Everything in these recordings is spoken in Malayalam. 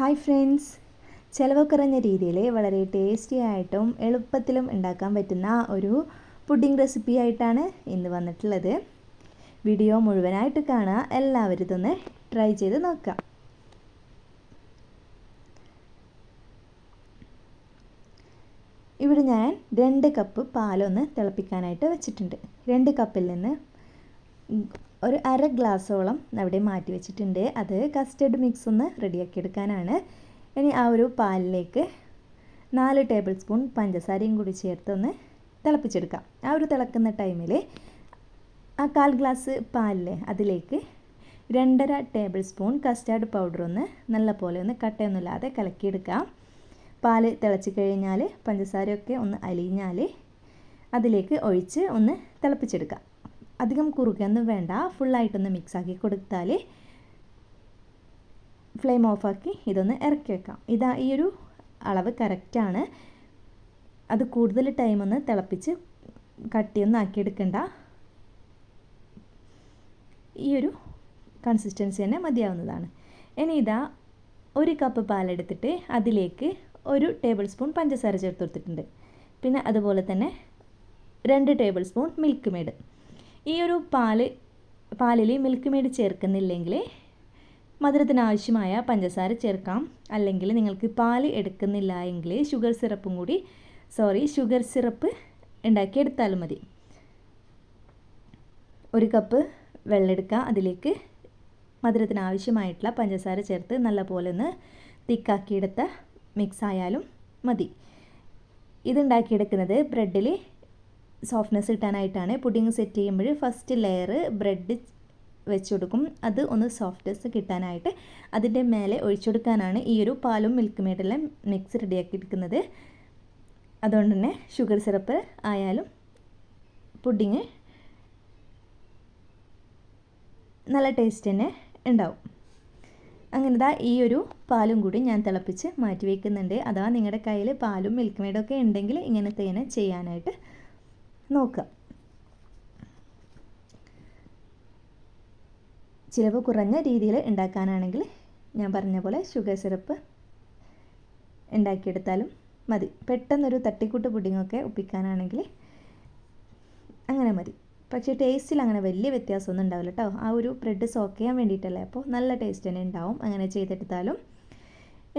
Hi friends. ചിലവ് കുറഞ്ഞ രീതിയിൽ വളരെ ടേസ്റ്റി ആയിട്ടും എളുപ്പത്തിലും ഉണ്ടാക്കാൻ പറ്റുന്ന ഒരു പുഡിംഗ് റെസിപ്പി ആയിട്ടാണ് ഇന്ന് വന്നിട്ടുള്ളത്. വീഡിയോ മുഴുവനായിട്ട് കാണുക. എല്ലാവരും ഇതൊന്ന് ട്രൈ ചെയ്ത് നോക്കാം ഇവിടെ ഞാൻ രണ്ട് കപ്പ് പാലൊന്ന് തിളപ്പിക്കാനായിട്ട് വെച്ചിട്ടുണ്ട്. രണ്ട് കപ്പിൽ നിന്ന് ഒരു അര ഗ്ലാസ്സോളം അവിടെ മാറ്റി വെച്ചിട്ടുണ്ട്. അത് കസ്റ്റേർഡ് മിക്സ് ഒന്ന് റെഡിയാക്കി എടുക്കാനാണ് ഇനി ആ ഒരു പാലിലേക്ക് നാല് ടേബിൾ സ്പൂൺ പഞ്ചസാരയും കൂടി ചേർത്ത് ഒന്ന് തിളപ്പിച്ചെടുക്കാം. ആ ഒരു തിളക്കുന്ന ടൈമിൽ ആ കാൽ ഗ്ലാസ് പാലിലെ അതിലേക്ക് രണ്ടര ടേബിൾ സ്പൂൺ കസ്റ്റാർഡ് പൗഡർ ഒന്ന് നല്ല പോലെ ഒന്ന് കട്ടയൊന്നുമില്ലാതെ കലക്കിയെടുക്കാം. പാൽ തിളച്ച് കഴിഞ്ഞാൽ പഞ്ചസാരയൊക്കെ ഒന്ന് അലിഞ്ഞാൽ അതിലേക്ക് ഒഴിച്ച് ഒന്ന് തിളപ്പിച്ചെടുക്കാം. അധികം കുറുകൊന്നും വേണ്ട. ഫുള്ളായിട്ടൊന്ന് മിക്സാക്കി കൊടുത്താൽ ഫ്ലെയിം ഓഫാക്കി ഇതൊന്ന് ഇറക്കി വെക്കാം. ഇതാ ഈ ഒരു അളവ് കറക്റ്റാണ് അത് കൂടുതൽ ടൈമൊന്ന് തിളപ്പിച്ച് കട്ടിയൊന്നും ആക്കിയെടുക്കണ്ട. ഈ ഒരു കൺസിസ്റ്റൻസി തന്നെ മതിയാവുന്നതാണ്. ഇനി ഇതാ ഒരു കപ്പ് പാലെടുത്തിട്ട് അതിലേക്ക് ഒരു ടേബിൾ സ്പൂൺ പഞ്ചസാര ചേർത്ത് കൊടുത്തിട്ടുണ്ട്. പിന്നെ അതുപോലെ തന്നെ രണ്ട് ടേബിൾ സ്പൂൺ മിൽക്ക് മെയ്ഡ് ഈ ഒരു പാൽ പാലിൽ മിൽക്ക് മെയ്ഡ് ചേർക്കുന്നില്ലെങ്കിൽ മധുരത്തിന് ആവശ്യമായ പഞ്ചസാര ചേർക്കാം. അല്ലെങ്കിൽ നിങ്ങൾക്ക് പാൽ എടുക്കുന്നില്ല എങ്കിൽ ഷുഗർ സിറപ്പും കൂടി സോറി ഷുഗർ സിറപ്പ് ഉണ്ടാക്കിയെടുത്താലും മതി. ഒരു കപ്പ് വെള്ളം എടുക്കുക. അതിലേക്ക് മധുരത്തിന് ആവശ്യമായിട്ടുള്ള പഞ്ചസാര ചേർത്ത് നല്ലപോലെ ഒന്ന് തിക്കാക്കിയെടുത്ത മിക്സ് ആയാലും മതി. ഇതുണ്ടാക്കിയെടുക്കുന്നത് ബ്രെഡിൽ സോഫ്റ്റ്നെസ് കിട്ടാനായിട്ടാണ് പുഡിങ് സെറ്റ് ചെയ്യുമ്പോൾ ഫസ്റ്റ് ലെയർ ബ്രെഡ് വെച്ച് കൊടുക്കും അത് ഒന്ന് സോഫ്റ്റ്നെസ് കിട്ടാനായിട്ട് അതിന്റെ മേലെ ഒഴിച്ചെടുക്കാനാണ് ഈ ഒരു പാലും മിൽക്ക് മെയ്ഡെല്ലാം മിക്സ് റെഡിയാക്കി എടുക്കുന്നത് അതുകൊണ്ട് തന്നെ ഷുഗർ സിറപ്പ് ആയാലും പുഡിങ് നല്ല ടേസ്റ്റ് തന്നെ ഉണ്ടാവും. അങ്ങനെ ദാ ഈ ഒരു പാലും കൂടി ഞാൻ തിളപ്പിച്ച് മാറ്റി വയ്ക്കുന്നുണ്ട് അഥവാ നിങ്ങളുടെ കയ്യിൽ പാലും മിൽക്ക് മെയ്ഡൊക്കെ ഉണ്ടെങ്കിൽ ഇങ്ങനത്തെ തന്നെ ചെയ്യാനായിട്ട് നോക്കുക. ചിലവ് കുറഞ്ഞ രീതിയിൽ ഉണ്ടാക്കാനാണെങ്കിൽ ഞാൻ പറഞ്ഞ പോലെ ഷുഗർ സിറപ്പ് ഉണ്ടാക്കിയെടുത്താലും മതി. പെട്ടെന്നൊരു തട്ടിക്കൂട്ട് പുഡിങ്ങൊക്കെ ഒപ്പിക്കാനാണെങ്കിൽ അങ്ങനെ മതി. പക്ഷേ ടേസ്റ്റിൽ അങ്ങനെ വലിയ വ്യത്യാസമൊന്നും ഉണ്ടാവില്ല കേട്ടോ ആ ഒരു ബ്രെഡ് സോക്ക് ചെയ്യാൻ വേണ്ടിയിട്ടല്ലേ. അപ്പോൾ നല്ല ടേസ്റ്റ് തന്നെ ഉണ്ടാവും. അങ്ങനെ ചെയ്തെടുത്താലും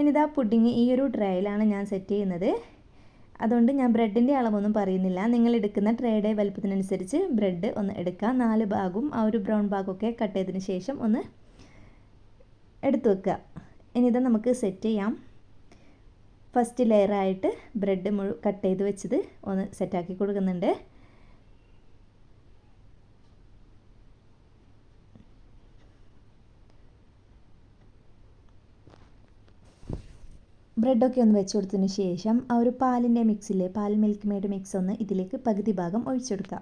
ഇനിതാ പുഡിങ് ഈ ഒരു ഡ്രൈയിലാണ് ഞാൻ സെറ്റ് ചെയ്യുന്നത്. അതുകൊണ്ട് ഞാൻ ബ്രെഡിന്റെ അളവൊന്നും പറയുന്നില്ല. നിങ്ങൾ എടുക്കുന്ന ട്രേയുടെ വലുപ്പത്തിനനുസരിച്ച് ബ്രെഡ് ഒന്ന് എടുക്കുക. നാല് ഭാഗവും ആ ഒരു ബ്രൗൺ ഭാഗമൊക്കെ കട്ട് ചെയ്തതിന് ശേഷം ഒന്ന് എടുത്തു വെക്കുക. ഇനി ഇത് നമുക്ക് സെറ്റ് ചെയ്യാം. ഫസ്റ്റ് ലെയറായിട്ട് ബ്രെഡ് മുഴു കട്ട് ചെയ്ത് വെച്ചത് ഒന്ന് സെറ്റാക്കി കൊടുക്കുന്നുണ്ട്. ബ്രെഡൊക്കെ ഒന്ന് വെച്ച് കൊടുത്തതിന് ശേഷം ആ ഒരു പാലിന്റെ മിക്സിലെ പാൽ മിൽക്ക് മെയ്ഡ് മിക്സ് ഒന്ന് ഇതിലേക്ക് പകുതി ഭാഗം ഒഴിച്ചെടുക്കുക.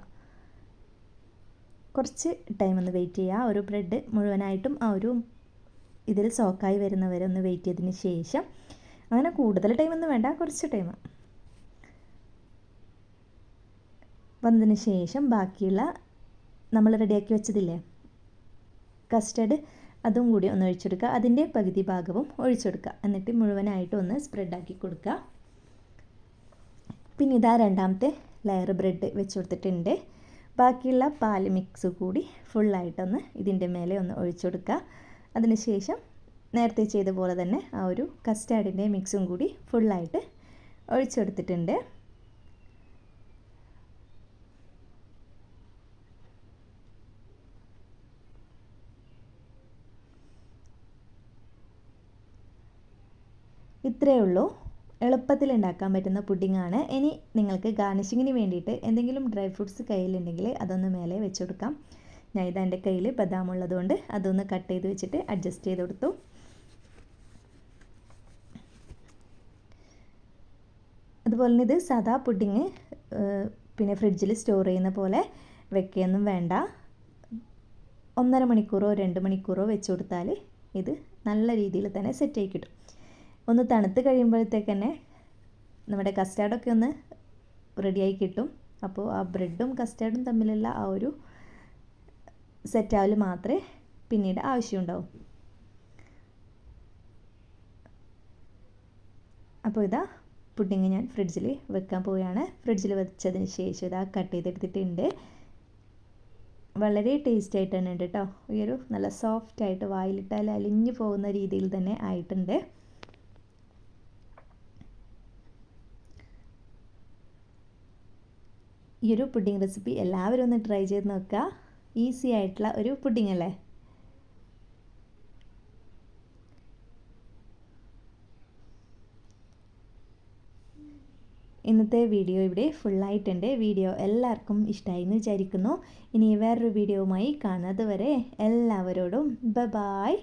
കുറച്ച് ടൈം ഒന്ന് വെയിറ്റ് ചെയ്യുക. ഒരു ബ്രെഡ് മുഴുവനായിട്ടും ആ ഒരു ഇതിൽ സോക്കായി വരുന്നവരെ ഒന്ന് വെയിറ്റ് ചെയ്തതിന് ശേഷം അങ്ങനെ കൂടുതൽ ടൈമൊന്നും വേണ്ട കുറച്ച് ടൈം വന്നതിന് ശേഷം ബാക്കിയുള്ള നമ്മൾ റെഡിയാക്കി വെച്ചതില്ലേ? കസ്റ്റർഡ് അതും കൂടി ഒന്ന് ഒഴിച്ചെടുക്കുക. അതിന്റെ പകുതി ഭാഗവും ഒഴിച്ചെടുക്കുക. എന്നിട്ട് മുഴുവനായിട്ട് ഒന്ന് സ്പ്രെഡാക്കി കൊടുക്കുക. പിന്നെ ഇതാ രണ്ടാമത്തെ ലെയർ ബ്രെഡ് വെച്ച് കൊടുത്തിട്ടുണ്ട്. ബാക്കിയുള്ള പാൽ മിക്സ് കൂടി ഫുള്ളായിട്ടൊന്ന് ഇതിന്റെ മേലെ ഒന്ന് ഒഴിച്ചെടുക്കുക. അതിനുശേഷം നേരത്തെ ചെയ്ത പോലെ തന്നെ ആ ഒരു കസ്റ്റാർഡിന്റെ മിക്സും കൂടി ഫുള്ളായിട്ട് ഒഴിച്ചെടുത്തിട്ടുണ്ട്. ഇത്രയേ ഉള്ളൂ. എളുപ്പത്തിൽ ഉണ്ടാക്കാൻ പറ്റുന്ന പുഡിങ്ങാണ്. ഇനി നിങ്ങൾക്ക് ഗാർണിഷിങ്ങിന് വേണ്ടിയിട്ട് എന്തെങ്കിലും ഡ്രൈ ഫ്രൂട്ട്സ് കയ്യിലുണ്ടെങ്കിൽ അതൊന്ന് മേലെ വെച്ച് കൊടുക്കാം. ഞാൻ ഇത് എന്റെ കയ്യിൽ ബദാം ഉള്ളതുകൊണ്ട് അതൊന്ന് കട്ട് ചെയ്ത് വെച്ചിട്ട് അഡ്ജസ്റ്റ് ചെയ്ത് കൊടുത്തു. അതുപോലെ തന്നെ ഇത് സാധാ പുഡിങ് പിന്നെ ഫ്രിഡ്ജിൽ സ്റ്റോർ ചെയ്യുന്ന പോലെ വെക്കുകയൊന്നും വേണ്ട. ഒന്നര മണിക്കൂറോ രണ്ട് മണിക്കൂറോ വെച്ച് കൊടുത്താൽ ഇത് നല്ല രീതിയിൽ തന്നെ സെറ്റ് ആയി കിട്ടും. ഒന്ന് തണുത്ത് കഴിയുമ്പോഴത്തേക്ക് തന്നെ നമ്മുടെ കസ്റ്റാർഡൊക്കെ ഒന്ന് റെഡിയായി കിട്ടും. അപ്പോൾ ആ ബ്രെഡും കസ്റ്റാർഡും തമ്മിലുള്ള ആ ഒരു സെറ്റാവൽ മാത്രമേ പിന്നീട് ആവശ്യമുണ്ടാവും. അപ്പോൾ ഇതാ പുഡിങ് ഞാൻ ഫ്രിഡ്ജിൽ വെക്കാൻ പോവുകയാണ്. ഫ്രിഡ്ജിൽ വെച്ചതിന് ശേഷം ഇതാ കട്ട് ചെയ്തെടുത്തിട്ടുണ്ട്. വളരെ ടേസ്റ്റ് ആയിട്ട് തന്നെ ഉണ്ട് കേട്ടോ ഈ ഒരു നല്ല സോഫ്റ്റ് ആയിട്ട് വായിലിട്ടാൽ അലിഞ്ഞു പോകുന്ന രീതിയിൽ തന്നെ ആയിട്ടുണ്ട്. ഈ ഒരു പുഡിംഗ് റെസിപ്പി എല്ലാവരും ഒന്ന് ട്രൈ ചെയ്ത് നോക്കുക ഈസി ആയിട്ടുള്ള ഒരു പുഡിംഗ് അല്ലേ? ഇന്നത്തെ വീഡിയോ ഇവിടെ ഫുള്ളായിട്ടുണ്ട് വീഡിയോ എല്ലാവർക്കും ഇഷ്ടമായി എന്ന് വിചാരിക്കുന്നു. ഇനി വേറൊരു വീഡിയോവുമായി കാണുന്നത് വരെ എല്ലാവരോടും ബ ബായ്